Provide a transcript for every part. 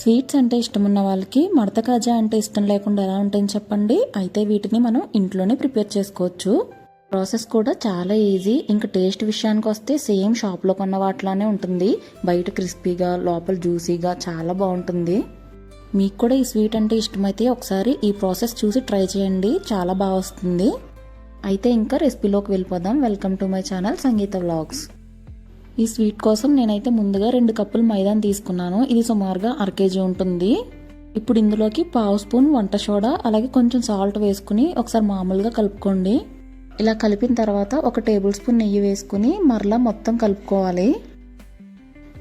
Sweets అంటే ఇష్టం ఉన్న వాళ్ళకి మడత కాజా అంటే ఇష్టం లేకుండా ఎలా ఉంటాయని చెప్పండి. అయితే వీటిని మనం ఇంట్లోనే ప్రిపేర్ చేసుకోవచ్చు. ప్రాసెస్ కూడా చాలా ఈజీ. ఇంకా టేస్ట్ విషయానికి వస్తే సేమ్ షాప్లో కొన్న వాటిలానే ఉంటుంది. బయట క్రిస్పీగా లోపల జ్యూసీగా చాలా బాగుంటుంది. మీకు కూడా ఈ స్వీట్ అంటే ఇష్టమైతే ఒకసారి ఈ ప్రాసెస్ చూసి ట్రై చేయండి. చాలా బాగా వస్తుంది. అయితే ఇంకా రెసిపీలోకి వెళ్ళిపోదాం. Welcome to my channel Sangeetha vlogs. ఈ స్వీట్ కోసం నేనైతే ముందుగా రెండు కప్పులు మైదాని తీసుకున్నాను. ఇది సుమారుగా అర కేజీ ఉంటుంది. ఇప్పుడు ఇందులోకి పావు స్పూన్ వంట సోడా అలాగే కొంచెం సాల్ట్ వేసుకుని ఒకసారి మామూలుగా కలుపుకోండి. ఇలా కలిపిన తర్వాత ఒక టేబుల్ స్పూన్ నెయ్యి వేసుకుని మరలా మొత్తం కలుపుకోవాలి.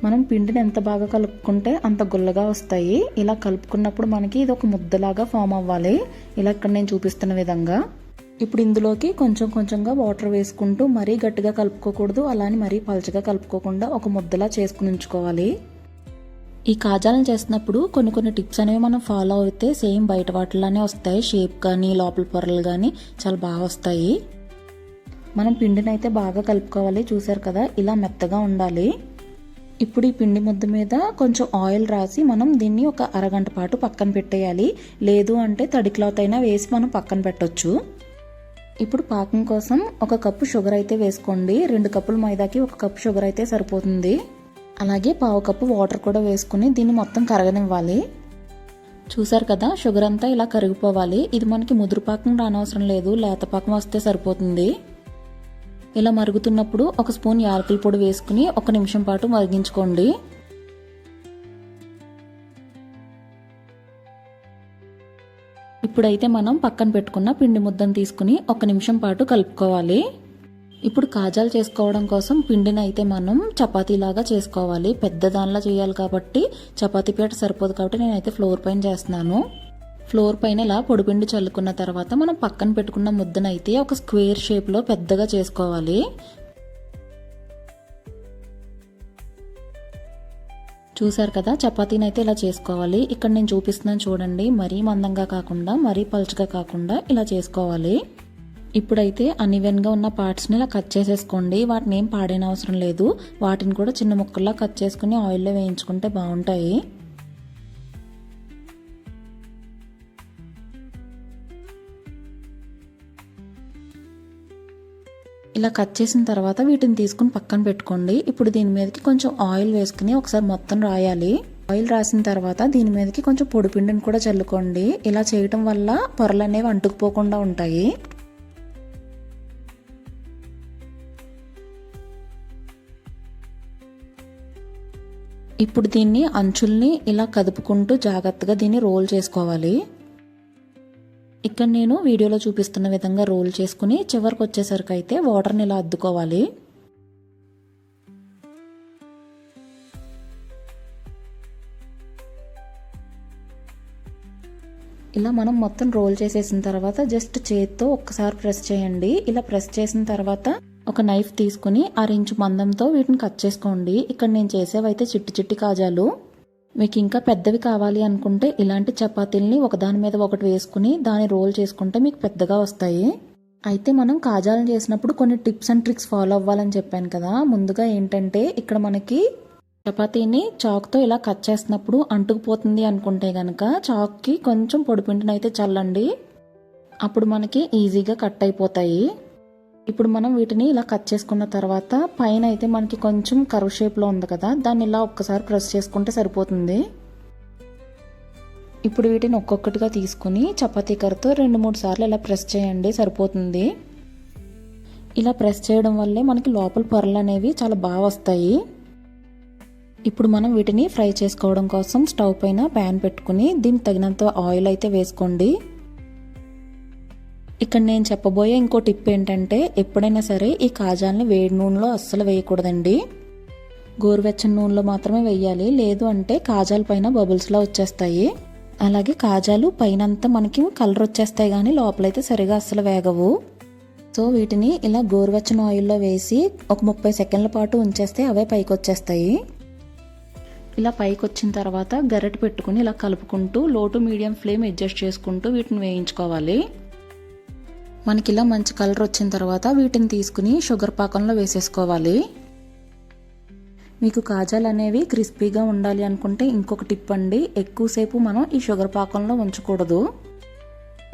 మనం పిండిని ఎంత బాగా కలుపుకుంటే అంత గుల్లగా వస్తాయి. ఇలా కలుపుకున్నప్పుడు మనకి ఇది ఒక ముద్దలాగా ఫామ్ అవ్వాలి. ఇలా ఇక్కడ నేను చూపిస్తున్న విధంగా. ఇప్పుడు ఇందులోకి కొంచెం కొంచెంగా వాటర్ వేసుకుంటూ మరీ గట్టిగా కలుపుకోకూడదు. అలానే మరీ పలచగా కలుపుకోకుండా ఒక ముద్దలా చేసుకుని ఉంచుకోవాలి. ఈ కాజాలను చేసినప్పుడు కొన్ని కొన్ని టిప్స్ అనేవి మనం ఫాలో అయితే సేమ్ బయట వాటిలానే వస్తాయి. షేప్ కానీ లోపల పొరలు కానీ చాలా బాగా వస్తాయి. మనం పిండిని అయితే బాగా కలుపుకోవాలి. చూసారు కదా ఇలా మెత్తగా ఉండాలి. ఇప్పుడు ఈ పిండి ముద్ద మీద కొంచెం ఆయిల్ రాసి మనం దీన్ని ఒక అరగంట పాటు పక్కన పెట్టేయాలి. లేదు అంటే తడి క్లాత్ అయినా వేసి మనం పక్కన పెట్టొచ్చు. ఇప్పుడు పాకం కోసం ఒక కప్పు షుగర్ అయితే వేసుకోండి. రెండు కప్పుల మైదాకి ఒక కప్పు షుగర్ అయితే సరిపోతుంది. అలాగే పావు కప్పు వాటర్ కూడా వేసుకుని దీన్ని మొత్తం కరగనివ్వాలి. చూసారు కదా షుగర్ అంతా ఇలా కరిగిపోవాలి. ఇది మనకి ముదురు పాకం రానవసరం లేదు. లేత పాకం వస్తే సరిపోతుంది. ఇలా మరుగుతున్నప్పుడు ఒక స్పూన్ యాలకుల పొడి వేసుకుని ఒక నిమిషం పాటు మరిగించుకోండి. ఇప్పుడైతే మనం పక్కన పెట్టుకున్న పిండి ముద్దను తీసుకుని ఒక నిమిషం పాటు కలుపుకోవాలి. ఇప్పుడు కాజాలు చేసుకోవడం కోసం పిండిని అయితే మనం చపాతీలాగా చేసుకోవాలి. పెద్ద దానిలా చేయాలి కాబట్టి చపాతీ పీట సరిపోదు కాబట్టి నేనైతే ఫ్లోర్ పైన చేస్తున్నాను. ఫ్లోర్ పైన ఇలా పొడిపిండి చల్లుకున్న తర్వాత మనం పక్కన పెట్టుకున్న ముద్దనైతే ఒక స్క్వేర్ షేప్లో పెద్దగా చేసుకోవాలి. చూసారు కదా చపాతీని అయితే ఇలా చేసుకోవాలి. ఇక్కడ నేను చూపిస్తున్నాను చూడండి. మరీ మందంగా కాకుండా మరీ పలుచగా కాకుండా ఇలా చేసుకోవాలి. ఇప్పుడైతే అన్ఈవెన్గా ఉన్న పార్ట్స్ని ఇలా కట్ చేసేసుకోండి. వాటిని ఏం పాడైన అవసరం లేదు. వాటిని కూడా చిన్న ముక్కల్లా కట్ చేసుకుని ఆయిల్లో వేయించుకుంటే బాగుంటాయి. ఇలా కట్ చేసిన తర్వాత వీటిని తీసుకుని పక్కన పెట్టుకోండి. ఇప్పుడు దీని మీదకి కొంచెం ఆయిల్ వేసుకుని ఒకసారి మొత్తం రాయాలి. ఆయిల్ రాసిన తర్వాత దీని మీదకి కొంచెం పొడిపిండిని కూడా చల్లుకోండి. ఇలా చేయటం వల్ల పొరలు అనేవి అంటుకుపోకుండా ఉంటాయి. ఇప్పుడు దీన్ని అంచుల్ని ఇలా కదుపుకుంటూ జాగ్రత్తగా దీన్ని రోల్ చేసుకోవాలి. ఇక్కడ నేను వీడియోలో చూపిస్తున్న విధంగా రోల్ చేసుకుని చివరికి వచ్చేసరికి అయితే వాటర్ని ఇలా అద్దుకోవాలి. ఇలా మనం మొత్తం రోల్ చేసేసిన తర్వాత జస్ట్ చేతితో ఒక్కసారి ప్రెస్ చేయండి. ఇలా ప్రెస్ చేసిన తర్వాత ఒక నైఫ్ తీసుకుని ఇంచు మందంతో వీటిని కట్ చేసుకోండి. ఇక్కడ నేను చేసేవైతే చిట్టి చిట్టి కాజాలు. మీకు ఇంకా పెద్దవి కావాలి అనుకుంటే ఇలాంటి చపాతీల్ని ఒకదాని మీద ఒకటి వేసుకుని దాన్ని రోల్ చేసుకుంటే మీకు పెద్దగా వస్తాయి. అయితే మనం కాజాలను చేసినప్పుడు కొన్ని టిప్స్ అండ్ ట్రిక్స్ ఫాలో అవ్వాలని చెప్పాను కదా. ముందుగా ఏంటంటే ఇక్కడ మనకి చపాతీని చాక్తో ఇలా కట్ చేసినప్పుడు అంటుకుపోతుంది అనుకుంటే కనుక చాక్కి కొంచెం పొడిపిండినైతే చల్లండి. అప్పుడు మనకి ఈజీగా కట్ అయిపోతాయి. ఇప్పుడు మనం వీటిని ఇలా కట్ చేసుకున్న తర్వాత పైన అయితే మనకి కొంచెం కరువు షేప్లో ఉంది కదా దాన్ని ఇలా ఒక్కసారి ప్రెస్ చేసుకుంటే సరిపోతుంది. ఇప్పుడు వీటిని ఒక్కొక్కటిగా తీసుకుని చపాతీ కర్రతో రెండు మూడు సార్లు ఇలా ప్రెస్ చేయండి సరిపోతుంది. ఇలా ప్రెస్ చేయడం వల్లే మనకి లోపల పొరలు అనేవి చాలా బాగా వస్తాయి. ఇప్పుడు మనం వీటిని ఫ్రై చేసుకోవడం కోసం స్టవ్ పైన ప్యాన్ పెట్టుకుని దీనికి తగినంత ఆయిల్ అయితే వేసుకోండి. ఇక్కడ నేను చెప్పబోయే ఇంకో టిప్ ఏంటంటే ఎప్పుడైనా సరే ఈ కాజాల్ని వేడి నూనెలో అస్సలు వేయకూడదండి. గోరువెచ్చని నూనెలో మాత్రమే వేయాలి. లేదు అంటే కాజాల పైన బబుల్స్లా వచ్చేస్తాయి. అలాగే కాజాలు పైనంతా మనకి కలర్ వచ్చేస్తాయి కానీ లోపలైతే సరిగా అస్సలు వేగవు. సో వీటిని ఇలా గోరువెచ్చని ఆయిల్లో వేసి ఒక ముప్పై సెకండ్ల పాటు ఉంచేస్తే అవే పైకి వచ్చేస్తాయి ఇలా పైకి వచ్చిన తర్వాత గరిటె పెట్టుకుని ఇలా కలుపుకుంటూ లో టు మీడియం ఫ్లేమ్ అడ్జస్ట్ చేసుకుంటూ వీటిని వేయించుకోవాలి. మనకి ఇలా మంచి కలర్ వచ్చిన తర్వాత వీటిని తీసుకుని షుగర్ పాకంలో వేసేసుకోవాలి. మీకు కాజాలు అనేవి క్రిస్పీగా ఉండాలి అనుకుంటే ఇంకొక టిప్ అండి ఎక్కువసేపు మనం ఈ షుగర్ పాకంలో ఉంచకూడదు.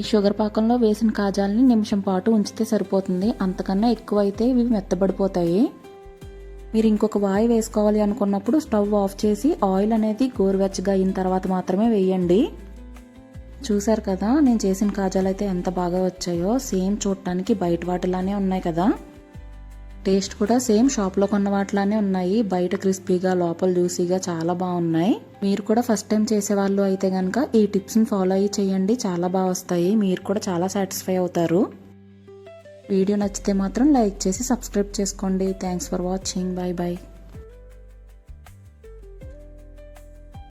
ఈ షుగర్ పాకంలో వేసిన కాజాలని నిమిషం పాటు ఉంచితే సరిపోతుంది అంతకన్నా ఎక్కువ అయితే ఇవి మెత్తబడిపోతాయి. మీరు ఇంకొక వాయి వేసుకోవాలి అనుకున్నప్పుడు స్టవ్ ఆఫ్ చేసి ఆయిల్ అనేది గోరువెచ్చగా అయిన తర్వాత మాత్రమే వేయండి. చూసారు కదా నేను చేసిన కాజాలు అయితే ఎంత బాగా వచ్చాయో. సేమ్ చూడటానికి బయట వాటిలానే ఉన్నాయి కదా. టేస్ట్ కూడా సేమ్ షాప్లో కొన్న వాటిలానే ఉన్నాయి. బయట క్రిస్పీగా లోపల జ్యూసీగా చాలా బాగున్నాయి. మీరు కూడా ఫస్ట్ టైం చేసేవాళ్ళు అయితే కనుక ఈ టిప్స్ని ఫాలో అయ్యి చేయండి. చాలా బాగా వస్తాయి. మీరు కూడా చాలా సాటిస్ఫై అవుతారు. వీడియో నచ్చితే మాత్రం లైక్ చేసి సబ్స్క్రైబ్ చేసుకోండి. Thanks for watching. Bye bye